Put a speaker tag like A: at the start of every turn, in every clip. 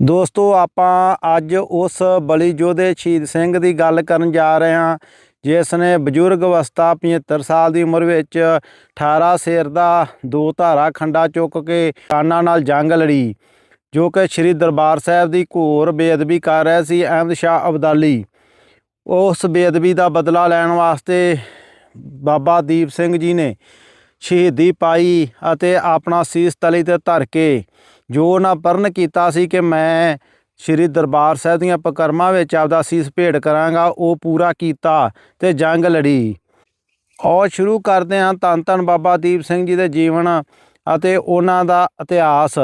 A: ਦੋਸਤੋ, ਆਪਾਂ ਅੱਜ ਉਸ ਬਲੀ ਯੋਧੇ ਸ਼ਹੀਦ ਸਿੰਘ ਦੀ ਗੱਲ ਕਰਨ ਜਾ ਰਹੇ ਹਾਂ, ਜਿਸ ਨੇ ਬਜ਼ੁਰਗ ਅਵਸਥਾ 75 ਸਾਲ ਦੀ ਉਮਰ ਵਿੱਚ 18 ਸਿਰ ਦਾ ਦੋ ਧਾਰਾ ਖੰਡਾ ਚੁੱਕ ਕੇ ਕਾਨਾਂ ਨਾਲ ਜੰਗ ਲੜੀ, ਜੋ ਕਿ ਸ੍ਰੀ ਦਰਬਾਰ ਸਾਹਿਬ ਦੀ ਘੋਰ ਬੇਅਦਬੀ ਕਰ ਰਿਹਾ ਸੀ, ਅਹਿਮਦ ਸ਼ਾਹ ਅਬਦਾਲੀ। ਉਸ ਬੇਅਦਬੀ ਦਾ ਬਦਲਾ ਲੈਣ ਵਾਸਤੇ ਬਾਬਾ ਦੀਪ ਸਿੰਘ ਜੀ ਨੇ ਸ਼ਹੀਦੀ ਪਾਈ ਅਤੇ ਆਪਣਾ ਸੀਸ ਤਲੀ ਤੇ ਧਰ ਕੇ ਜੋ ਉਹਨਾਂ ਪਰਨ ਕੀਤਾ ਸੀ ਕਿ ਮੈਂ ਸ੍ਰੀ ਦਰਬਾਰ ਸਾਹਿਬ ਦੀਆਂ ਪਕਰਮਾਂ ਵਿੱਚ ਆਪਦਾ ਸੀਸ ਭੇਟ ਕਰਾਂਗਾ, ਉਹ ਪੂਰਾ ਕੀਤਾ ਤੇ ਜੰਗ ਲੜੀ। ਔਰ ਸ਼ੁਰੂ ਕਰਦੇ ਹਾਂ ਧੰਨ ਧੰਨ ਬਾਬਾ ਦੀਪ ਸਿੰਘ ਜੀ ਦੇ ਜੀਵਨ ਅਤੇ ਉਹਨਾਂ ਦਾ ਇਤਿਹਾਸ।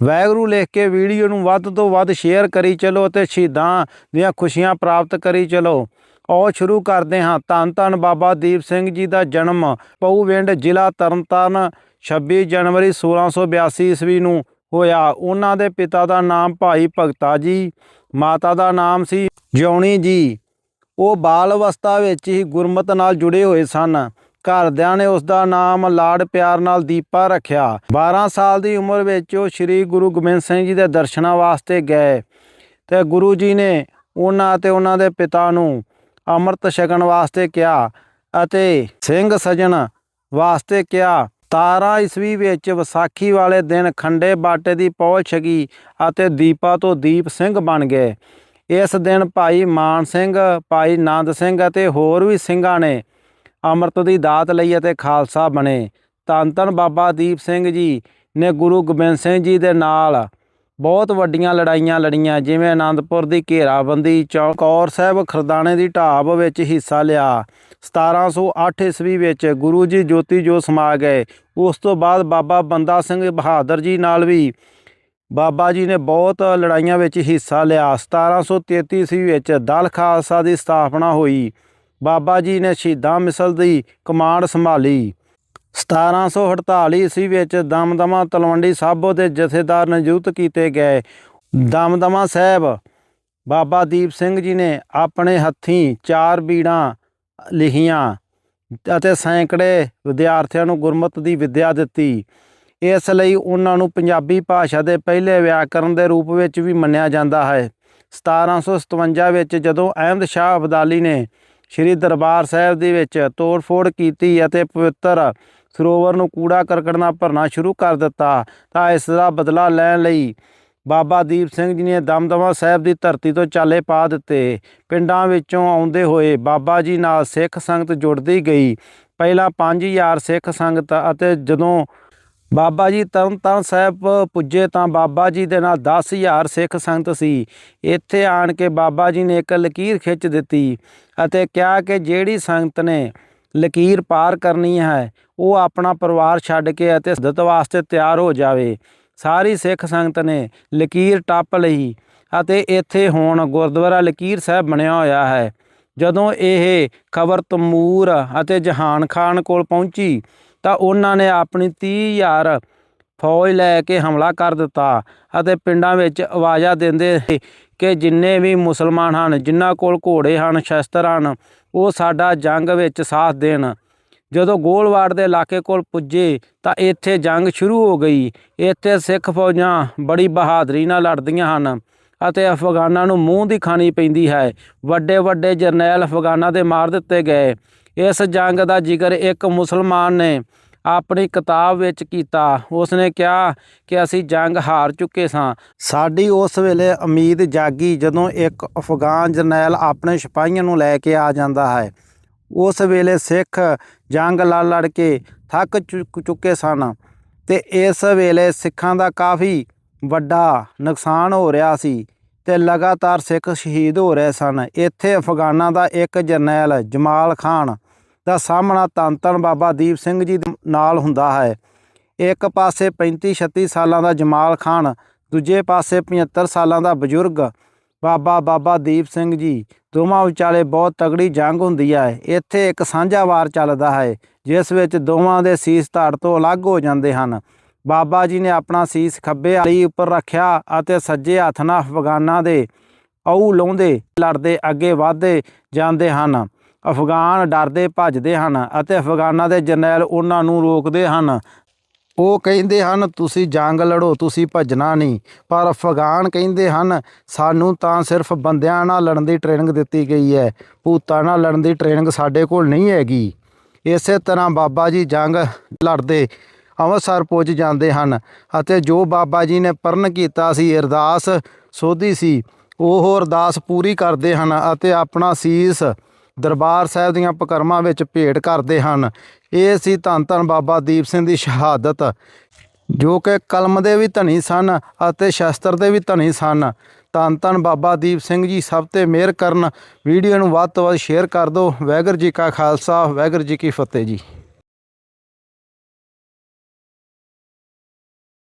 A: ਵੈਗਰੂ ਲਿਖ ਕੇ ਵੀਡੀਓ ਨੂੰ ਵੱਧ ਤੋਂ ਵੱਧ ਸ਼ੇਅਰ ਕਰੀ ਚਲੋ ਅਤੇ ਸ਼ਹੀਦਾਂ ਦੀਆਂ ਖੁਸ਼ੀਆਂ ਪ੍ਰਾਪਤ ਕਰੀ ਚਲੋ। ਔਰ ਸ਼ੁਰੂ ਕਰਦੇ ਹਾਂ ਧੰਨ ਧੰਨ ਬਾਬਾ ਦੀਪ ਸਿੰਘ ਜੀ ਦਾ ਜਨਮ ਪਊਵਿੰਡ ਜ਼ਿਲ੍ਹਾ ਤਰਨਤਾਰਨ 26 ਜਨਵਰੀ 1682 ਈਸਵੀ ਨੂੰ ਹੋਇਆ। ਉਹਨਾਂ ਦੇ ਪਿਤਾ ਦਾ ਨਾਮ ਭਾਈ ਭਗਤਾ ਜੀ, ਮਾਤਾ ਦਾ ਨਾਮ ਸੀ ਜਿਉਣੀ ਜੀ। ਉਹ ਬਾਲ ਅਵਸਥਾ ਵਿੱਚ ਹੀ ਗੁਰਮਤ ਨਾਲ ਜੁੜੇ ਹੋਏ ਸਨ। ਘਰਦਿਆਂ ਨੇ ਉਸ ਦਾ ਨਾਮ ਲਾਡ ਪਿਆਰ ਨਾਲ ਦੀਪਾ ਰੱਖਿਆ। 12 ਸਾਲ ਦੀ ਉਮਰ ਵਿੱਚ ਉਹ ਸ੍ਰੀ ਗੁਰੂ ਗੋਬਿੰਦ ਸਿੰਘ ਜੀ ਦੇ ਦਰਸ਼ਨਾਂ ਵਾਸਤੇ ਗਏ ਤੇ ਗੁਰੂ ਜੀ ਨੇ ਉਹਨਾਂ ਤੇ ਉਹਨਾਂ ਦੇ ਪਿਤਾ ਨੂੰ ਅੰਮ੍ਰਿਤ ਛਕਣ ਵਾਸਤੇ ਕਿਹਾ ਅਤੇ ਸਿੰਘ ਸਜਣ ਵਾਸਤੇ ਕਿਹਾ। 17 ਈਸਵੀ ਵਿੱਚ ਵਿਸਾਖੀ ਵਾਲੇ ਦਿਨ ਖੰਡੇ ਬਾਟੇ ਦੀ ਪਹੁੰਚ ਛਕੀ ਅਤੇ ਦੀਪਾ ਤੋਂ ਦੀਪ ਸਿੰਘ ਬਣ ਗਏ। ਇਸ ਦਿਨ ਭਾਈ ਮਾਨ ਸਿੰਘ, ਭਾਈ ਨੰਦ ਸਿੰਘ ਅਤੇ ਹੋਰ ਵੀ ਸਿੰਘਾਂ ਨੇ ਅੰਮ੍ਰਿਤ ਦੀ ਦਾਤ ਲਈ ਅਤੇ ਖਾਲਸਾ ਬਣੇ। ਧੰਨ ਧੰਨ ਬਾਬਾ ਦੀਪ ਸਿੰਘ ਜੀ ਨੇ ਗੁਰੂ ਗੋਬਿੰਦ ਸਿੰਘ ਜੀ ਦੇ ਨਾਲ ਬਹੁਤ ਵੱਡੀਆਂ ਲੜਾਈਆਂ ਲੜੀਆਂ, ਜਿਵੇਂ ਆਨੰਦਪੁਰ ਦੀ ਘੇਰਾਬੰਦੀ ਚੌਕੌਰ ਸਾਹਿਬ ਖਰਦਾਣੇ ਦੀ ਢਾਬ ਵਿੱਚ ਹਿੱਸਾ ਲਿਆ। 1708 ਈਸਵੀ ਵਿੱਚ ਗੁਰੂ ਜੀ ਜੋਤੀ ਜੋ ਸਮਾ ਗਏ। ਉਸ ਤੋਂ ਬਾਅਦ ਬਾਬਾ ਬੰਦਾ ਸਿੰਘ ਬਹਾਦਰ ਜੀ ਨਾਲ ਵੀ ਬਾਬਾ ਜੀ ਨੇ ਬਹੁਤ ਲੜਾਈਆਂ ਵਿੱਚ ਹਿੱਸਾ ਲਿਆ। 1733 ਈਸਵੀ ਵਿੱਚ ਦਲ ਖਾਲਸਾ ਦੀ ਸਥਾਪਨਾ ਹੋਈ। ਬਾਬਾ ਜੀ ਨੇ ਸ਼ਹੀਦਾਂ ਮਿਸਲ ਦੀ ਕਮਾਂਡ ਸੰਭਾਲੀ। 1748 ਈਸਵੀ ਵਿੱਚ ਦਮਦਮਾ ਤਲਵੰਡੀ ਸਾਬੋ ਦੇ ਜਥੇਦਾਰ ਨਿਯੁਕਤ ਕੀਤੇ ਗਏ। ਦਮਦਮਾ ਸਾਹਿਬ ਬਾਬਾ ਦੀਪ ਸਿੰਘ ਜੀ ਨੇ ਆਪਣੇ ਹੱਥੀਂ ਚਾਰ ਬੀੜਾਂ ਲਿਖੀਆਂ ਅਤੇ ਸੈਂਕੜੇ ਵਿਦਿਆਰਥੀਆਂ ਨੂੰ ਗੁਰਮਤ ਦੀ ਵਿੱਦਿਆ ਦਿੱਤੀ। ਇਸ ਲਈ ਉਹਨਾਂ ਨੂੰ ਪੰਜਾਬੀ ਭਾਸ਼ਾ ਦੇ ਪਹਿਲੇ ਵਿਆਕਰਨ ਦੇ ਰੂਪ ਵਿੱਚ ਵੀ ਮੰਨਿਆ ਜਾਂਦਾ ਹੈ। 1757 ਵਿੱਚ ਜਦੋਂ ਅਹਿਮਦ ਸ਼ਾਹ ਅਬਦਾਲੀ ਨੇ ਸ੍ਰੀ ਦਰਬਾਰ ਸਾਹਿਬ ਦੇ ਵਿੱਚ ਤੋੜ-ਫੋੜ ਕੀਤੀ ਅਤੇ ਪਵਿੱਤਰ ਸਰੋਵਰ ਨੂੰ ਕੂੜਾ ਕਰਕਟ ਨਾਲ ਭਰਨਾ ਸ਼ੁਰੂ ਕਰ ਦਿੱਤਾ ਤਾਂ ਇਸ ਦਾ ਬਦਲਾ ਲੈਣ ਲਈ ਬਾਬਾ ਦੀਪ ਸਿੰਘ ਜੀ ਨੇ ਦਮਦਮਾ ਸਾਹਿਬ ਦੀ ਧਰਤੀ ਤੋਂ ਚਾਲੇ ਪਾ ਦਿੱਤੇ। ਪਿੰਡਾਂ ਵਿੱਚੋਂ ਆਉਂਦੇ ਹੋਏ ਬਾਬਾ ਜੀ ਨਾਲ ਸਿੱਖ ਸੰਗਤ ਜੁੜਦੀ ਗਈ। ਪਹਿਲਾਂ 5000 ਸਿੱਖ ਸੰਗਤ ਅਤੇ ਜਦੋਂ ਬਾਬਾ ਜੀ ਤਰਨਤਾਰਨ ਸਾਹਿਬ ਪੁੱਜੇ ਤਾਂ ਬਾਬਾ ਜੀ ਦੇ ਨਾਲ 10000 ਸਿੱਖ ਸੰਗਤ ਸੀ। ਇੱਥੇ ਆਣ ਕੇ ਬਾਬਾ ਜੀ ਨੇ ਇੱਕ ਲਕੀਰ ਖਿੱਚ ਦਿੱਤੀ ਅਤੇ ਕਿਹਾ ਕਿ ਜਿਹੜੀ ਸੰਗਤ ਨੇ ਲਕੀਰ ਪਾਰ ਕਰਨੀ ਹੈ। ਉਹ ਆਪਣਾ ਪਰਿਵਾਰ ਛੱਡ ਕੇ ਅਤੇ ਸਿੱਧਤ ਵਾਸਤੇ ਤਿਆਰ ਹੋ ਜਾਵੇ। ਸਾਰੀ ਸਿੱਖ ਸੰਗਤ ਨੇ ਲਕੀਰ ਟੱਪ ਲਈ ਅਤੇ ਇੱਥੇ ਹੁਣ ਗੁਰਦੁਆਰਾ ਲਕੀਰ ਸਾਹਿਬ ਬਣਿਆ ਹੋਇਆ ਹੈ। ਜਦੋਂ ਇਹ ਖਬਰ ਤਮੂਰ ਅਤੇ ਜਹਾਨ ਖਾਨ ਕੋਲ ਪਹੁੰਚੀ ਤਾਂ ਉਹਨਾਂ ਨੇ ਆਪਣੀ 30000 ਫੌਜ ਲੈ ਕੇ ਹਮਲਾ ਕਰ ਦਿੱਤਾ ਅਤੇ ਪਿੰਡਾਂ ਵਿੱਚ ਆਵਾਜ਼ਾਂ ਦਿੰਦੇ ਕਿ ਜਿੰਨੇ ਵੀ ਮੁਸਲਮਾਨ ਹਨ, ਜਿਨ੍ਹਾਂ ਕੋਲ ਘੋੜੇ ਹਨ, ਸ਼ਸਤਰ ਹਨ, ਉਹ ਸਾਡਾ ਜੰਗ ਵਿੱਚ ਸਾਥ ਦੇਣ। ਜਦੋਂ ਗੋਲਵਾੜ ਦੇ ਇਲਾਕੇ ਕੋਲ ਪੁੱਜੇ, ਤਾਂ ਇੱਥੇ ਜੰਗ ਸ਼ੁਰੂ ਹੋ ਗਈ। ਇੱਥੇ ਸਿੱਖ ਫੌਜਾਂ ਬੜੀ ਬਹਾਦਰੀ ਨਾਲ ਲੜਦੀਆਂ ਹਨ ਅਤੇ ਅਫਗਾਨਾਂ ਨੂੰ ਮੂੰਹ ਦੀ ਖਾਣੀ ਪੈਂਦੀ ਹੈ। ਵੱਡੇ ਵੱਡੇ ਜਰਨੈਲ ਅਫਗਾਨਾਂ ਦੇ ਮਾਰ ਦਿੱਤੇ ਗਏ। ਇਸ ਜੰਗ ਦਾ ਜ਼ਿਕਰ ਇੱਕ ਮੁਸਲਮਾਨ ਨੇ ਆਪਣੀ ਕਿਤਾਬ ਵਿੱਚ ਕੀਤਾ। ਉਸਨੇ ਕਿਹਾ ਕਿ ਅਸੀਂ ਜੰਗ ਹਾਰ ਚੁੱਕੇ ਸਾਂ। ਸਾਡੀ ਉਸ ਵੇਲੇ ਉਮੀਦ ਜਾਗੀ ਜਦੋਂ ਇੱਕ ਅਫਗਾਨ ਜਰਨੈਲ ਆਪਣੇ ਸਿਪਾਹੀਆਂ ਨੂੰ ਲੈ ਕੇ ਆ ਜਾਂਦਾ ਹੈ। ਉਸ ਵੇਲੇ ਸਿੱਖ ਜੰਗ ਲੜ ਲੜ ਕੇ ਥੱਕ ਚੁੱਕ- ਚੁੱਕੇ ਸਨ ਤੇ ਇਸ ਵੇਲੇ ਸਿੱਖਾਂ ਦਾ ਕਾਫੀ ਵੱਡਾ ਨੁਕਸਾਨ ਹੋ ਰਿਹਾ ਸੀ ਤੇ ਲਗਾਤਾਰ ਸਿੱਖ ਸ਼ਹੀਦ ਹੋ ਰਹੇ ਸਨ। ਇੱਥੇ ਅਫਗਾਨਾਂ ਦਾ ਇੱਕ ਜਰਨੈਲ ਜਮਾਲ ਖਾਨ ਦਾ ਸਾਹਮਣਾ ਧੰਨ ਧੰਨ ਬਾਬਾ ਦੀਪ ਸਿੰਘ ਜੀ ਨਾਲ ਹੁੰਦਾ ਹੈ। ਇੱਕ ਪਾਸੇ 35 36 ਸਾਲਾਂ ਦਾ ਜਮਾਲ ਖਾਨ, ਦੂਜੇ ਪਾਸੇ 75 ਸਾਲਾਂ ਦਾ ਬਜ਼ੁਰਗ ਬਾਬਾ ਬਾਬਾ ਦੀਪ ਸਿੰਘ ਜੀ। ਦੋਵਾਂ ਵਿਚਾਲੇ ਬਹੁਤ ਤਗੜੀ ਜੰਗ ਹੁੰਦੀ ਹੈ। ਇੱਥੇ ਇੱਕ ਸਾਂਝਾ ਵਾਰ ਚੱਲਦਾ ਹੈ, ਜਿਸ ਵਿੱਚ ਦੋਵਾਂ ਦੇ ਸੀਸ ਧੜ ਤੋਂ ਅਲੱਗ ਹੋ ਜਾਂਦੇ ਹਨ। ਬਾਬਾ ਜੀ ਨੇ ਆਪਣਾ ਸੀਸ ਖੱਬੇ ਵਾਲੀ ਉੱਪਰ ਰੱਖਿਆ ਅਤੇ ਸੱਜੇ ਹੱਥ ਨਾਲ ਅਫਗਾਨਾਂ ਦੇ ਔ ਲਾਉਂਦੇ, ਲੜਦੇ, ਅੱਗੇ ਵਧਦੇ ਜਾਂਦੇ ਹਨ। ਅਫਗਾਨ ਡਰਦੇ ਭੱਜਦੇ ਹਨ ਅਤੇ ਅਫਗਾਨਾਂ ਦੇ ਜਰਨੈਲ ਉਹਨਾਂ ਨੂੰ ਰੋਕਦੇ ਹਨ। ਉਹ ਕਹਿੰਦੇ ਹਨ, ਤੁਸੀਂ ਜੰਗ ਲੜੋ, ਤੁਸੀਂ ਭੱਜਣਾ ਨਹੀਂ। ਪਰ ਅਫਗਾਨ ਕਹਿੰਦੇ ਹਨ, ਸਾਨੂੰ ਤਾਂ ਸਿਰਫ ਬੰਦਿਆਂ ਨਾਲ ਲੜਨ ਦੀ ਟ੍ਰੇਨਿੰਗ ਦਿੱਤੀ ਗਈ ਹੈ। ਭੂਤਾਂ ਨਾਲ ਲੜਨ ਦੀ ਟ੍ਰੇਨਿੰਗ ਸਾਡੇ ਕੋਲ ਨਹੀਂ ਹੈਗੀ। ਇਸੇ ਤਰ੍ਹਾਂ ਬਾਬਾ ਜੀ ਜੰਗ ਲੜਦੇ ਅੰਮ੍ਰਿਤਸਰ ਪੁੱਜ ਜਾਂਦੇ ਹਨ ਅਤੇ ਜੋ ਬਾਬਾ ਜੀ ਨੇ ਪਰਨ ਕੀਤਾ ਸੀ, ਅਰਦਾਸ ਸੋਧੀ ਸੀ, ਉਹ ਅਰਦਾਸ ਪੂਰੀ ਕਰਦੇ ਹਨ ਅਤੇ ਆਪਣਾ ਸੀਸ ਦਰਬਾਰ ਸਾਹਿਬ ਦੀਆਂ ਪਕਰਮਾਂ ਵਿੱਚ ਭੇਟ ਕਰਦੇ ਹਨ। ਇਹ ਸੀ ਧੰਨ ਧੰਨ ਬਾਬਾ ਦੀਪ ਸਿੰਘ ਦੀ ਸ਼ਹਾਦਤ, ਜੋ ਕਿ ਕਲਮ ਦੇ ਵੀ ਧਨੀ ਸਨ ਅਤੇ ਸ਼ਸਤਰ ਦੇ ਵੀ ਧਨੀ ਸਨ। ਧੰਨ ਧੰਨ ਬਾਬਾ ਦੀਪ ਸਿੰਘ ਜੀ, ਸਭ ਤੇ ਮਿਹਰ ਕਰਨ। ਵੀਡੀਓ ਨੂੰ ਵੱਧ ਤੋਂ ਵੱਧ ਸ਼ੇਅਰ ਕਰ ਦਿਓ। ਵਾਹਿਗੁਰੂ ਜੀ ਕਾ ਖਾਲਸਾ, ਵਾਹਿਗੁਰੂ ਜੀ ਕੀ ਫਤਿਹ ਜੀ।